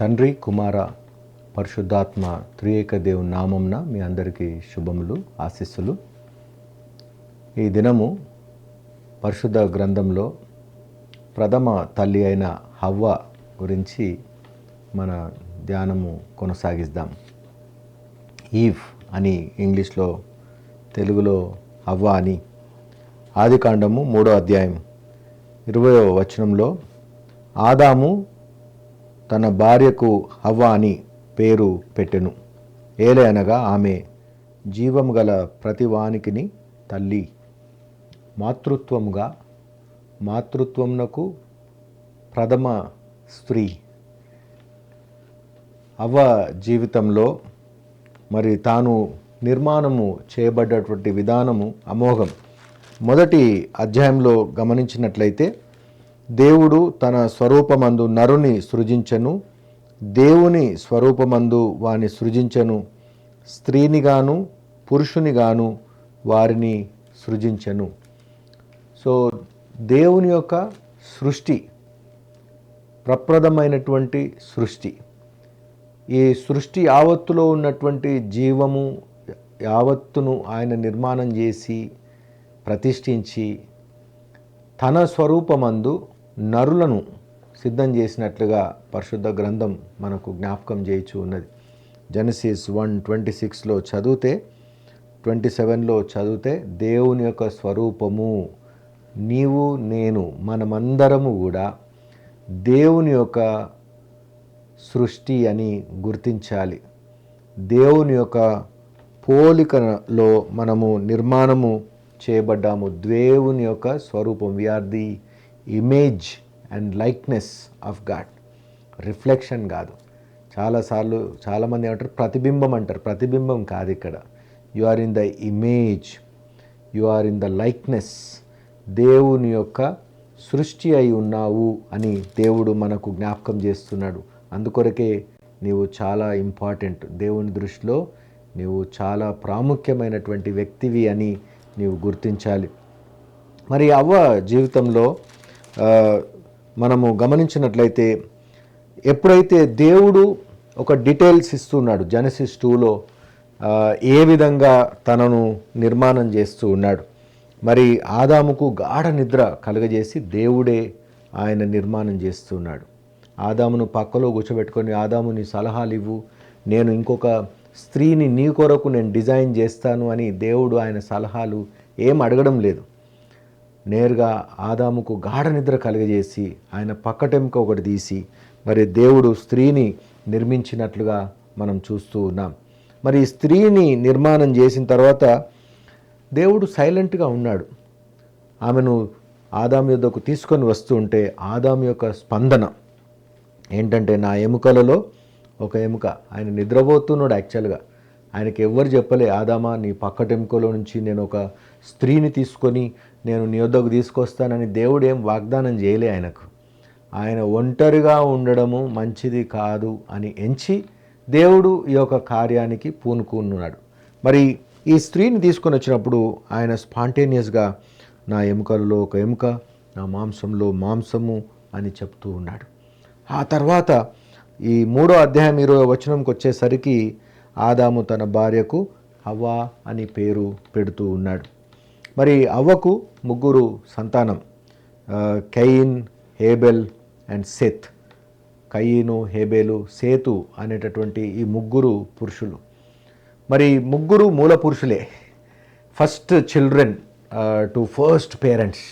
తండ్రి కుమార పరిశుద్ధాత్మ త్రియేక దేవుని నామంన మీ అందరికీ శుభములు ఆశీస్సులు. ఈ దినము పరిశుద్ధ గ్రంథంలో ప్రథమ తల్లి అయిన హవ్వ గురించి మన ధ్యానము కొనసాగిద్దాం. ఈవ్ అని ఇంగ్లీష్లో తెలుగులో హవ్వ అని. ఆదికాండము మూడో అధ్యాయం ఇరవయో వచనంలో ఆదాము తన భార్యకు హవ్వ అని పేరు పెట్టెను. ఏలే అనగా ఆమె జీవము గల ప్రతివానికిని తల్లి. మాతృత్వముగా మాతృత్వమునకు ప్రథమ స్త్రీ. అవ్వ జీవితంలో మరి తాను నిర్మాణము చేయబడ్డటువంటి విధానము అమోఘం. మొదటి అధ్యాయంలో గమనించినట్లయితే దేవుడు తన స్వరూపమందు నరుని సృజించను దేవుని స్వరూపమందు వాని సృజించను స్త్రీనిగాను పురుషునిగాను వారిని సృజించను. సో దేవుని యొక్క సృష్టి ప్రప్రదమైనటువంటి సృష్టి. ఈ సృష్టి యావత్తులో ఉన్నటువంటి జీవము యావత్తును ఆయన నిర్మాణం చేసి ప్రతిష్ఠించి తన స్వరూపమందు నరులను సిద్ధం చేసినట్లుగా పరిశుద్ధ గ్రంథం మనకు జ్ఞాపకం చేయించు ఉన్నది. జెనసిస్ వన్ ట్వంటీ సిక్స్లో చదివితే ట్వంటీ సెవెన్లో చదివితే దేవుని యొక్క స్వరూపము నీవు నేను మనమందరము కూడా దేవుని యొక్క సృష్టి అని గుర్తించాలి. దేవుని యొక్క పోలికలో మనము నిర్మాణము చేయబడ్డాము. దేవుని యొక్క స్వరూపం we are the image and likeness of God reflection కాదు. చాలాసార్లు చాలామంది ఏమంటారు? ప్రతిబింబం అంటారు. ప్రతిబింబం కాదు ఇక్కడ. You are in the image you are in the likeness దేవుని యొక్క సృష్టి అయి ఉన్నావు అని దేవుడు మనకు జ్ఞాపకం చేస్తున్నాడు. అందుకొరకే నీవు చాలా ఇంపార్టెంట్ దేవుని దృష్టిలో నీవు చాలా ప్రాముఖ్యమైనటువంటి వ్యక్తివి అని నీవు గుర్తించాలి. మరి అవ్వ జీవితంలో మనము గమనించినట్లయితే ఎప్పుడైతే దేవుడు ఒక డీటెయిల్స్ ఇస్తున్నాడు జెనసిస్ టూలో ఏ విధంగా తనను నిర్మాణం చేస్తూ ఉన్నాడు. మరి ఆదాముకు గాఢ నిద్ర కలుగజేసి దేవుడే ఆయన నిర్మాణం చేస్తున్నాడు. ఆదామును పక్కలో కూర్చోబెట్టుకొని ఆదాము నీ సలహాలు ఇవ్వు నేను ఇంకొక స్త్రీని నీ కొరకు నేను డిజైన్ చేస్తాను అని దేవుడు ఆయన సలహాలు ఏం అడగడం లేదు. నేరుగా ఆదాముకు గాఢ నిద్ర కలుగజేసి ఆయన పక్కటెంక ఒకటి తీసి మరి దేవుడు స్త్రీని నిర్మించినట్లుగా మనం చూస్తూ ఉన్నాం. మరి స్త్రీని నిర్మాణం చేసిన తర్వాత దేవుడు సైలెంట్గా ఉన్నాడు. ఆమెను ఆదాం యొద్దకు తీసుకొని వస్తూ ఉంటే ఆదాం యొక్క స్పందన ఏంటంటే నా ఎముకలలో ఒక ఎముక. ఆయన నిద్రపోతున్నాడు యాక్చువల్గా. ఆయనకి ఎవ్వరు చెప్పలే ఆదామా నీ పక్కటెముకలో నుంచి నేను ఒక స్త్రీని తీసుకొని నేను నీ వద్దకు తీసుకొస్తానని దేవుడు ఏం వాగ్దానం చేయలే ఆయనకు. ఆయన ఒంటరిగా ఉండడము మంచిది కాదు అని ఎంచి దేవుడు ఈ యొక్క కార్యానికి పూనుకున్నాడు. మరి ఈ స్త్రీని తీసుకొని వచ్చినప్పుడు ఆయన స్పాంటేనియస్గా నా ఎముకలలో ఒక ఎముక నా మాంసంలో మాంసము అని చెప్తూ ఉన్నాడు. ఆ తర్వాత ఈ మూడో అధ్యాయం ఇరవై వచనంకి వచ్చేసరికి ఆదాము తన భార్యకు హవా అని పేరు పెడుతూ ఉన్నాడు. మరి అవ్వకు ముగ్గురు సంతానం కయిన్ హేబెల్ అండ్ సెత్. కయీను హేబేలు సేతు అనేటటువంటి ఈ ముగ్గురు పురుషులు. మరి ముగ్గురు మూల పురుషులే. First children to first parents.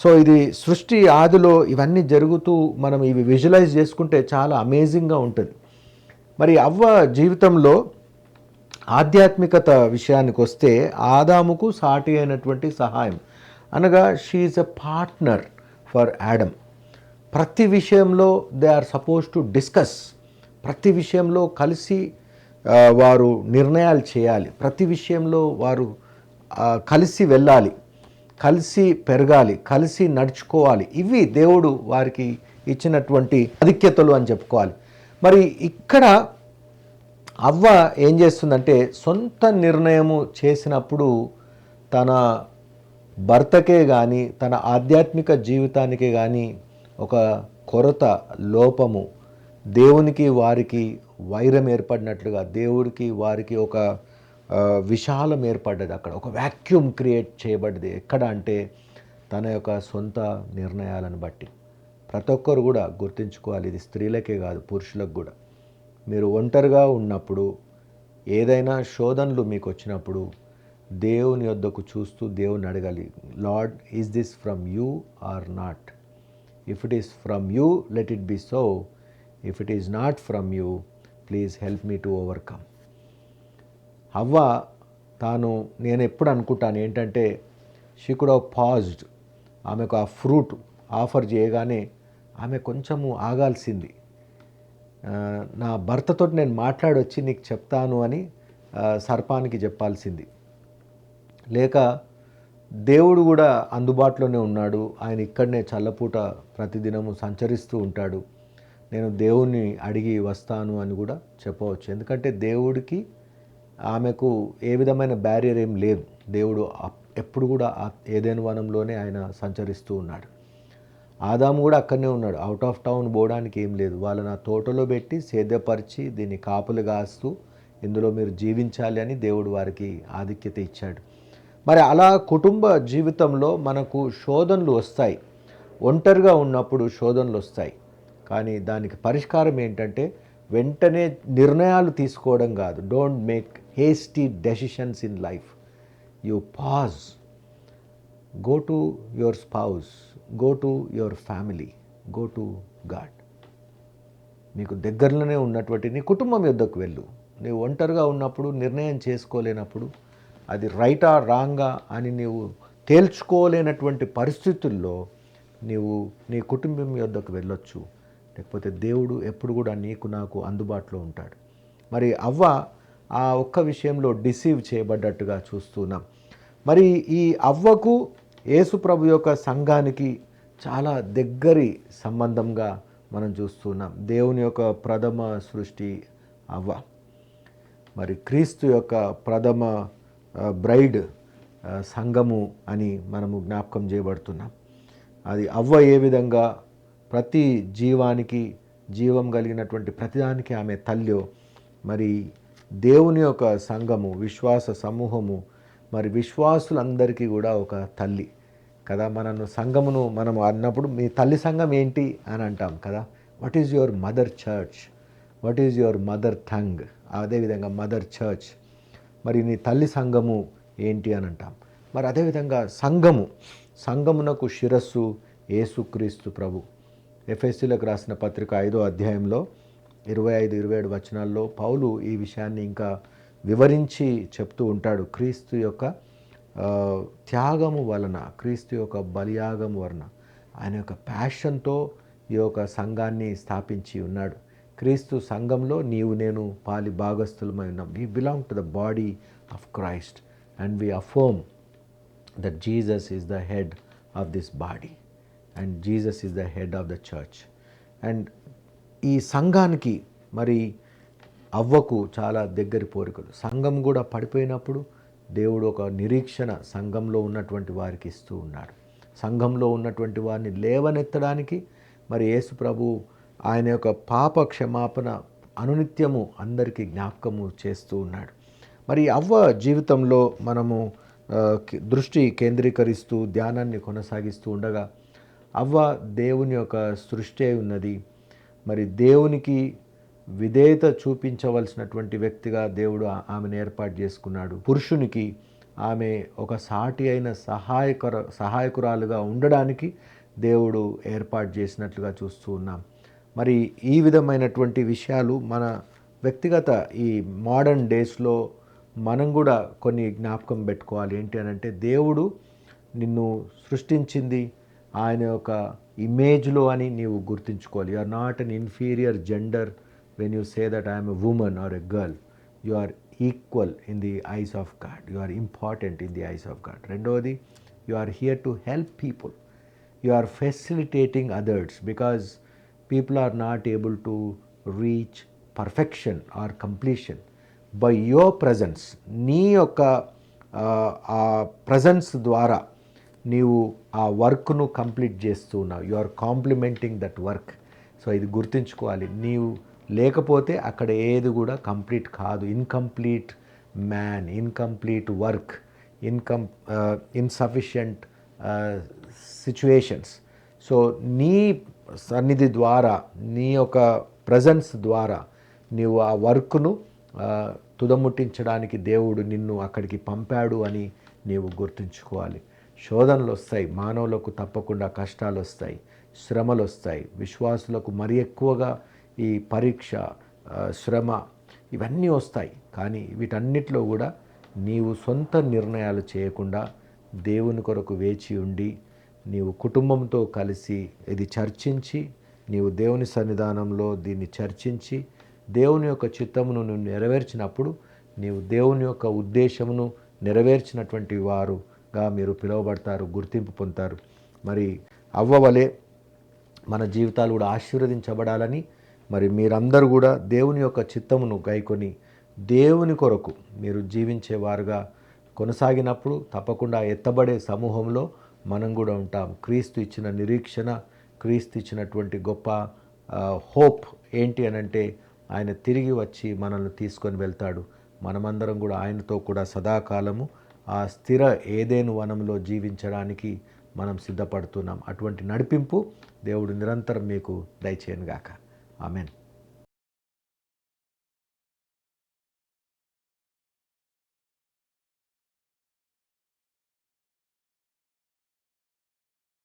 So ఇది సృష్టి ఆదిలో ఇవన్నీ జరుగుతూ మనం ఇవి విజువలైజ్ చేసుకుంటే చాలా అమేజింగ్గా ఉంటుంది. మరి అవ్వ జీవితంలో ఆధ్యాత్మికత విషయానికి వస్తే ఆదాముకు సాటి అయినటువంటి సహాయం. అనగా she a partner for Adam ప్రతి విషయంలో they are suppose to discuss ప్రతి విషయంలో కలిసి వారు నిర్ణయాలు చేయాలి. ప్రతి విషయంలో వారు కలిసి వెళ్ళాలి. కలిసి పెరగాలి. కలిసి నడుచుకోవాలి. ఇవి దేవుడు వారికి ఇచ్చినటువంటి ఆధిక్యతలు అని చెప్పుకోవాలి. మరి ఇక్కడ అవ్వ ఏం చేస్తుందంటే సొంత నిర్ణయము చేసినప్పుడు తన భర్తకే కానీ తన ఆధ్యాత్మిక జీవితానికే కానీ ఒక కొరత లోపము దేవునికి వారికి వైరం ఏర్పడినట్లుగా దేవుడికి వారికి ఒక విశాలం ఏర్పడ్డది అక్కడ. ఒక వ్యాక్యూమ్ క్రియేట్ చేయబడ్డది. ఎక్కడ అంటే తన యొక్క సొంత నిర్ణయాలను బట్టి. ప్రతి ఒక్కరు కూడా గుర్తుంచుకోవాలి. ఇది స్త్రీలకే కాదు పురుషులకు కూడా. మీరు ఒంటరిగా ఉన్నప్పుడు ఏదైనా శోధనలు మీకు వచ్చినప్పుడు దేవుని యొద్దకు చూస్తూ దేవుని అడగాలి Lord is this from you or not if it is from you let it be so if it is not from you please help me to overcome అవ్వ తాను నేను ఎప్పుడు అనుకుంటాను ఏంటంటే షీ కుడ్ హావ్ పాజ్డ్ ఆమెకు ఆ fruit offer చేయగానే ఆమె కొంచెము ఆగాల్సింది. నా భర్తతో నేను మాట్లాడొచ్చి నీకు చెప్తాను అని సర్పానికి చెప్పాల్సింది. లేక దేవుడు కూడా అందుబాటులోనే ఉన్నాడు. ఆయన ఇక్కడనే చల్లపూట ప్రతిదినము సంచరిస్తూ ఉంటాడు. నేను దేవుణ్ణి అడిగి వస్తాను అని కూడా చెప్పవచ్చు. ఎందుకంటే దేవుడికి ఆమెకు ఏ విధమైన బ్యారియర్ ఏం లేదు. దేవుడు అప్- ఎప్పుడు కూడా ఏదైనా వనంలోనే ఆయన సంచరిస్తూ ఉన్నాడు. ఆదాము కూడా అక్కడనే ఉన్నాడు. అవుట్ ఆఫ్ టౌన్ పోవడానికి ఏం లేదు. వాళ్ళు నా తోటలో పెట్టి సేద్యపరిచి దీన్ని కాపులు కాస్తూ ఇందులో మీరు జీవించాలి అని దేవుడు వారికి ఆధిక్యత ఇచ్చాడు. మరి అలా కుటుంబ జీవితంలో మనకు శోధనలు వస్తాయి. ఒంటరిగా ఉన్నప్పుడు శోధనలు వస్తాయి. కానీ దానికి పరిష్కారం ఏంటంటే వెంటనే నిర్ణయాలు తీసుకోవడం కాదు. Don't make hasty decisions in life you pause go to your spouse go to your family go to God నీకు దగ్గరలోనే ఉన్నటువంటి నీ కుటుంబం యొద్దకు వెళ్ళు. నీవు ఒంటరిగా ఉన్నప్పుడు నిర్ణయం చేసుకోలేనప్పుడు అది రైటా రాంగా అని నీవు తేల్చుకోలేనటువంటి పరిస్థితుల్లో నీవు నీ కుటుంబం యొద్దకు వెళ్ళొచ్చు. లేకపోతే దేవుడు ఎప్పుడు కూడా నీకు నాకు అందుబాటులో ఉంటాడు. మరి అవ్వ ఆ ఒక్క విషయంలో డిసీవ్ చేయబడ్డట్టుగా చూస్తున్నాం. మరి ఈ అవ్వకు యేసుప్రభు యొక్క సంఘానికి చాలా దగ్గరి సంబంధంగా మనం చూస్తున్నాం దేవుని యొక్క ప్రథమ సృష్టి అవ్వ. మరి క్రీస్తు యొక్క ప్రథమ బ్రైడ్ సంఘము అని మనము జ్ఞాపకం చేయబడుతున్నాం. అది అవ్వ ఏ విధంగా ప్రతి జీవానికి జీవం కలిగినటువంటి ప్రతిదానికి ఆమె తల్లి మరి దేవుని యొక్క సంఘము విశ్వాస సమూహము మరి విశ్వాసులందరికీ కూడా ఒక తల్లి. కదా మనను సంఘమును మనం అన్నప్పుడు మీ తల్లి సంఘం ఏంటి అని అంటాం కదా. What is your mother church what is your mother tongue అదేవిధంగా మదర్ చర్చ్ మరి నీ తల్లి సంఘము ఏంటి అని అంటాం. మరి అదేవిధంగా సంఘము సంఘమునకు శిరస్సు ఏసుక్రీస్తు ప్రభు. ఎఫ్ఎస్సీలకు రాసిన పత్రిక ఐదో అధ్యాయంలో ఇరవై ఐదు ఇరవై ఏడు వచనాల్లో పౌలు ఈ విషయాన్ని ఇంకా వివరించి చెప్తూ ఉంటాడు. క్రీస్తు యొక్క త్యాగము వలన క్రీస్తు యొక్క బలియాగము వలన ఆయన యొక్క ప్యాషన్తో ఈ యొక్క సంఘాన్ని స్థాపించి ఉన్నాడు. క్రీస్తు సంఘంలో నీవు నేను పాలి భాగస్థులమై ఉన్నాం. We belong to the body of Christ and we affirm that Jesus is the head of this body and Jesus is the head of the church and ఈ సంఘానికి మరి అవ్వకు చాలా దగ్గర పోరికలు. సంఘం కూడా పడిపోయినప్పుడు దేవుడు ఒక నిరీక్షణ సంఘంలో ఉన్నటువంటి వారికి ఇస్తూ ఉన్నాడు. సంఘంలో ఉన్నటువంటి వారిని లేవనెత్తడానికి మరి యేసు ప్రభు ఆయన యొక్క పాప క్షమాపణ అనునిత్యము అందరికీ జ్ఞాపకము చేస్తూ ఉన్నాడు. మరి అవ్వ జీవితంలో మనము దృష్టి కేంద్రీకరిస్తూ ధ్యానాన్ని కొనసాగిస్తూ ఉండగా అవ్వ దేవుని యొక్క సృష్టి అయి ఉన్నది. మరి దేవునికి విధేయత చూపించవలసినటువంటి వ్యక్తిగా దేవుడు ఆమెను ఏర్పాటు చేసుకున్నాడు. పురుషునికి ఆమె ఒక సాటి అయిన సహాయకర సహాయకురాలుగా ఉండడానికి దేవుడు ఏర్పాటు చేసినట్లుగా చూస్తూ ఉన్నాం. మరి ఈ విధమైనటువంటి విషయాలు మన వ్యక్తిగత ఈ మోడర్న్ డేస్లో మనం కూడా కొన్ని జ్ఞాపకం పెట్టుకోవాలి. ఏంటి అని అంటే దేవుడు నిన్ను సృష్టించింది ఆయన యొక్క ఇమేజ్లో అని నీవు గుర్తుంచుకోవాలి. You are not an inferior gender when you say that I'm a woman or a girl you are equal in the eyes of God you are important in the eyes of God రెండవది you are here to help people you are facilitating others because people are not able to reach perfection or completion by your presence నీ యొక్క ఆ, presence ద్వారా నీవు ఆ వర్క్ను complete చేస్తూ ఉన్నావు. You are complementing that work so ఇది గుర్తుంచుకోవాలి. నీవు లేకపోతే అక్కడ ఏది కూడా కంప్లీట్ కాదు. Incomplete man incomplete work income insufficient situations so నీ సన్నిధి ద్వారా నీ యొక్క ప్రజెన్స్ ద్వారా నీవు ఆ వర్క్ను uh, తుదముట్టించడానికి దేవుడు నిన్ను అక్కడికి పంపాడు అని నీవు గుర్తుంచుకోవాలి. శోధనలు వస్తాయి మానవులకు తప్పకుండా కష్టాలు వస్తాయి శ్రమలు వస్తాయి. విశ్వాసులకు మరి ఎక్కువగా ఈ పరీక్ష శ్రమ ఇవన్నీ వస్తాయి. కానీ వీటన్నిటిలో కూడా నీవు సొంత నిర్ణయాలు చేయకుండా దేవుని కొరకు వేచి ఉండి నీవు కుటుంబంతో కలిసి ఇది చర్చించి నీవు దేవుని సన్నిధానంలో దీన్ని చర్చించి దేవుని యొక్క చిత్తమును నువ్వు నెరవేర్చినప్పుడు నీవు దేవుని యొక్క ఉద్దేశమును నెరవేర్చినటువంటి వారుగా మీరు పిలువబడతారు గుర్తింపు పొందుతారు. మరి అవ్వవలే మన జీవితాలు కూడా ఆశీర్వదించబడాలని మరి మీరందరూ కూడా దేవుని యొక్క చిత్తమును గైకొని దేవుని కొరకు మీరు జీవించేవారుగా కొనసాగినప్పుడు తప్పకుండా ఎత్తబడే సమూహంలో మనం కూడా ఉంటాం. క్రీస్తు ఇచ్చిన నిరీక్షణ క్రీస్తు ఇచ్చినటువంటి గొప్ప హోప్ ఏంటి అని అంటే ఆయన తిరిగి వచ్చి మనల్ని తీసుకొని వెళ్తాడు. మనమందరం కూడా ఆయనతో కూడా సదాకాలము ఆ స్థిర ఏదేను వనంలో జీవించడానికి మనం సిద్ధపడుతున్నాం. అటువంటి నడిపింపు దేవుడు నిరంతరం మీకు దయచేయను గాక ఆమెన్